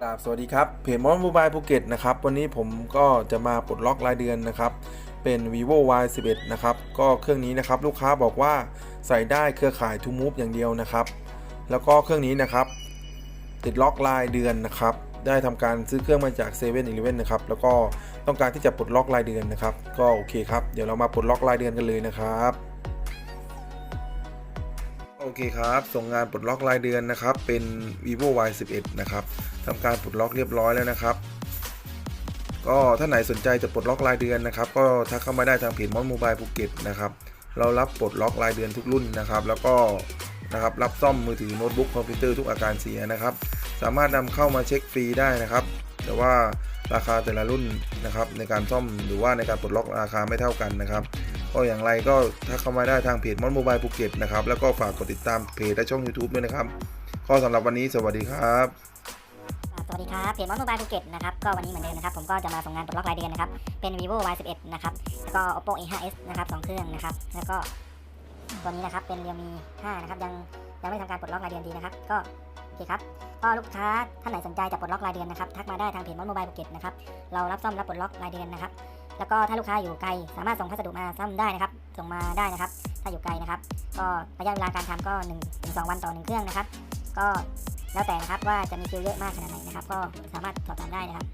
ครับสวัสดีครับเพจมอนมูบายภูเก็ตนะครับวันนี้ผมก็จะมาปลดล็อกรายเดือนนะครับเป็น vivo y 1 1นะครับก็เครื่องนี้นะครับลูกค้าบอกว่าใส่ได้เครือข่าย to move อย่างเดียวนะครับ แล้วก็เครื่องนี้นะครับ ติดล็อกรายเดือนนะครับ ได้ทำการซื้อเครื่องมาจาก7 e เ e ่ e อนะครับ แล้วก็ต้องการที่จะปลดล็อกรายเดือนนะครับ ก็โอเคครับเดี๋ยวเรามาปลดล็อกรายเดือนกันเลยนะครับ โอเคครับ ส่งงานปลดล็อกรายเดือนนะครับ เป็น vivo y 1 1นะครับทำการปลดล็อกเรียบร้อยแล้วนะครับ ก็ถ้าไหนสนใจจะปลดล็อกรายเดือนนะครับ ก็ทักเข้ามาได้ทางเพจมอนโมบายภูเก็ตนะครับ เรารับปลดล็อกรายเดือนทุกรุ่นนะครับ แล้วก็นะครับรับซ่อมมือถือโน้ตบุ๊กคอมพิวเตอร์ทุกอาการเสียนะครับ สามารถนำเข้ามาเช็คฟรีได้นะครับ แต่ว่าราคาแต่ละรุ่นนะครับในการซ่อมหรือว่าในการปลดล็อกราคาไม่เท่ากันนะครับ ก็อย่างไรก็ถ้าเข้ามาได้ทางเพจมอนโมบายภูเก็ตนะครับแล้วก็ฝากกดติดตามเพจและช่อง YouTube ด้วยนะครับก็สำหรับวันนี้สวัสดีครับสวัสดีครับเพจมอนโมบายภูเก็ตนะครับก็วันนี้เหมือนเดิมนะครับผมก็จะมาส่งงานปลดล็อกรายเดือนนะครับเป็น vivo y 1 1นะครับแล้วก็ oppo a 5 s นะครับสองเครื่องนะครับแล้วก็ตัวนี้นะครับเป็น realme 5นะครับยังยังไม่ทำการปลดล็อกรายเดือนดีนะครับก็โอเคครับก็ลูกค้าท่านไหนสนใจจะปลดล็อกรายเดือนนะครับทักมาได้ทางเพจมอนโมบายภูเก็ตนะครับเรารับซ่อมรับปลดล็อกรายเดือนนะครับ แล้วก็ถ้าลูกค้าอยู่ไกลสามารถส่งพัสดุมาซ่อมได้นะครับ ส่งมาได้นะครับ ถ้าอยู่ไกลนะครับ ก็ระยะเวลาการทำก็1นถึงสวันต่อหนึ่งเครื่องนะครับ ก็แล้วแต่นะครับว่าจะมีคิวเยอะมากขนาดไหนนะครับ ก็สามารถสอบถามได้นะครับ